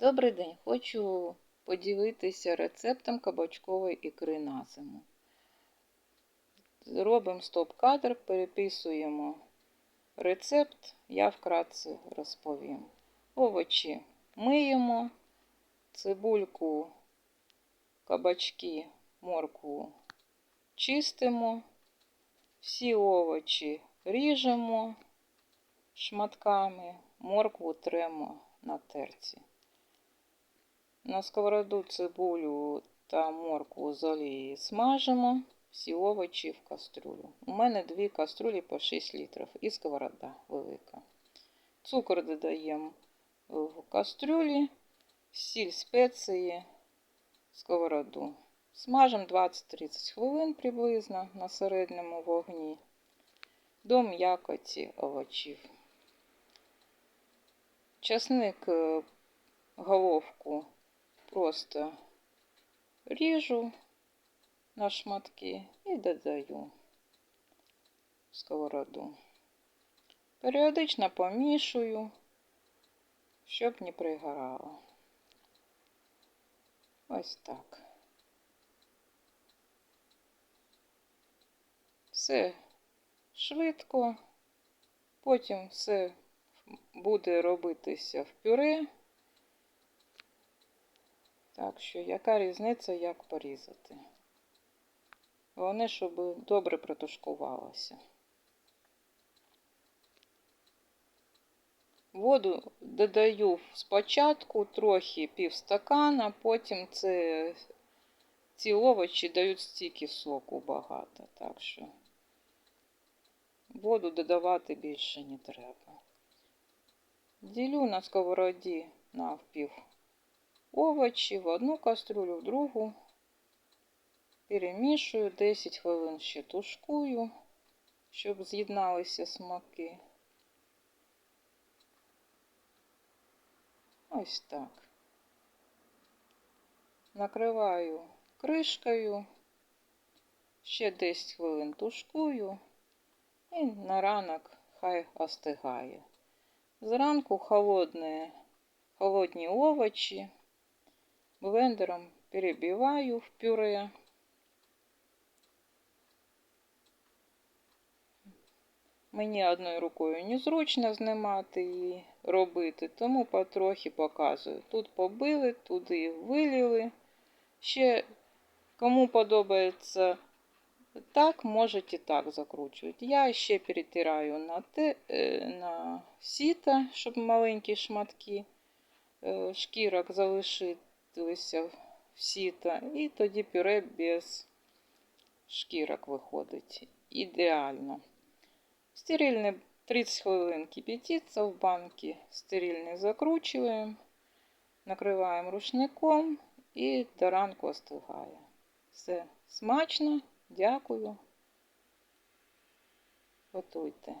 Добрий день! Хочу поділитися рецептом кабачкової ікри на зиму. Робимо стоп-кадр, переписуємо рецепт, я вкратце розповім. Овочі миємо, цибульку, кабачки, моркву чистимо, всі овочі ріжемо шматками, моркву тремо на терці. На сковороду цибулю та моркву з олії смажимо всі овочі в кастрюлю. У мене дві каструлі по 6 літрів і сковорода велика. Цукор додаємо в кастрюлі, сіль спеції, сковороду. Смажимо 20-30 хвилин приблизно на середньому вогні до м'якоті овочів. Часник е, головку просто ріжу на шматки і додаю в сковороду. Періодично помішую, щоб не пригорало. Ось так. Все швидко, потім все буде робитися в пюре. Так що, яка різниця, як порізати? Головне, щоб добре протушкувалося. Воду додаю спочатку трохи пів стакана, потім це, ці овочі дають стільки соку багато, так що воду додавати більше не треба. Ділю на сковороді навпів овочі в одну каструлю, в другу. Перемішую 10 хвилин ще тушкую, щоб з'єдналися смаки. Ось так. Накриваю кришкою, ще 10 хвилин тушкую і на ранок хай остигає. Зранку холодні, холодні овочі блендером перебиваю в пюре. Мені одною рукою незручно знімати і робити, тому потрохи показую. Тут побили, туди вилили. Ще кому подобається так, можете так закручувати. Я ще перетираю на те, е, на сіто, щоб маленькі шматки е, шкірок залишилися в сіто. І тоді пюре без шкірок виходить. Ідеально. Стерильный 30 хвилин кипятиться в банке. Стерильний закручуємо, накриваємо рушником і до ранку остигає. Все смачно, дякую. Готуйте.